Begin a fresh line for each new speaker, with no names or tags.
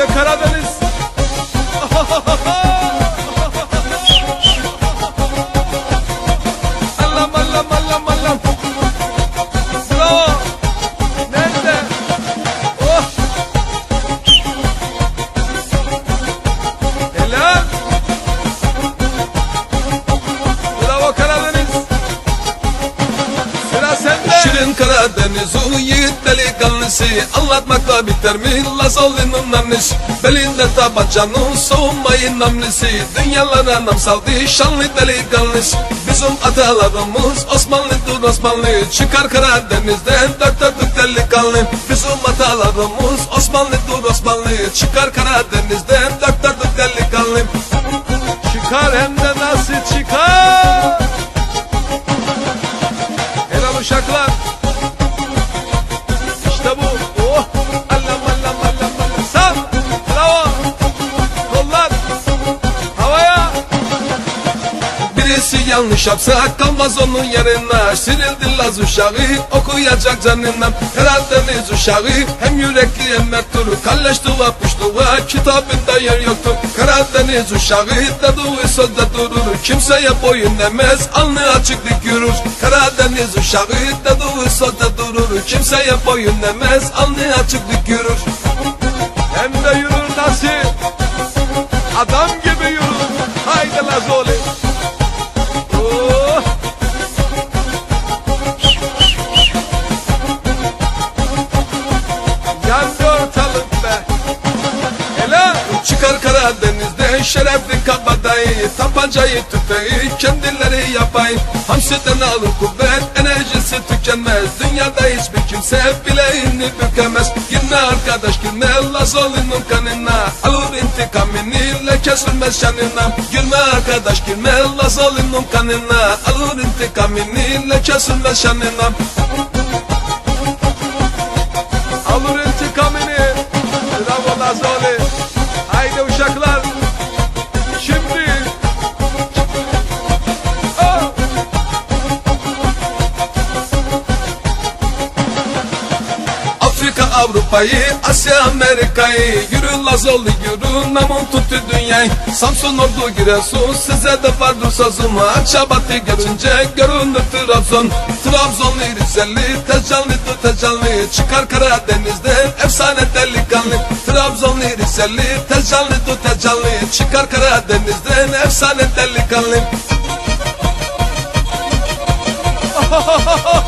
Haydi Karadeniz. Allam allam allam allam. Bravo. Nerede? Oh. Helal. Bravo Karadeniz. Sıra.
Şirin Karadeniz o yiğit delikanlısı Anlatmakla biter mi? Lazoli'nin annesi. Belinde tabancanın soğumayın namlisi Dünyalara nam saldı şanlı delikanlısı Bizim atalarımız Osmanlı'dır Osmanlı. Çıkar Karadeniz'den dört dörtlük delikanlı Bizim atalarımız Osmanlı'dır Osmanlı. Çıkar Karadeniz'den dört yanlış yapsa kalmaz onun yerine. Sirildi Laz uşağı okuyacak canından Karadeniz uşağı hem yürekli hem merttur Kalleş duva puş duva kitabında yer yoktur. Karadeniz uşağı dediği sözde durur. Kimseye boyun demez alnı açık dik yürür. Karadeniz uşağı dediği sözde durur. Kimseye boyun demez alnı açık dik yürür.
Hem de yürür nasıl? Adam gibi
Şerefli kabadayı Tabancayı tüfeği kendileri yapay. Hamsiden alır kuvvet enerjisi tükenmez. Dünyada hiçbir kimse bileğini bükemez. Girme arkadaş girme Lazoli'nin kanına Alır intikamını lekesülmez şanına. Girme arkadaş girme Lazoli'nin kanına Alır intikamını lekesülmez şanına Avrupa'yı Asya Amerika'yı. Yürü Lazoli yürü namun tuttu dünyayı. Samsun Ordu Giresun size de vardır sözüm Akşabatı geçince görünür Trabzon. Trabzonlu Rizeli Tecallı Tecallı Çıkar Karadeniz'de efsane delikanlı. Trabzonlu Rizeli Tecallı Tecallı Çıkar Karadeniz'de efsane delikanlı. Ha ha ha ha!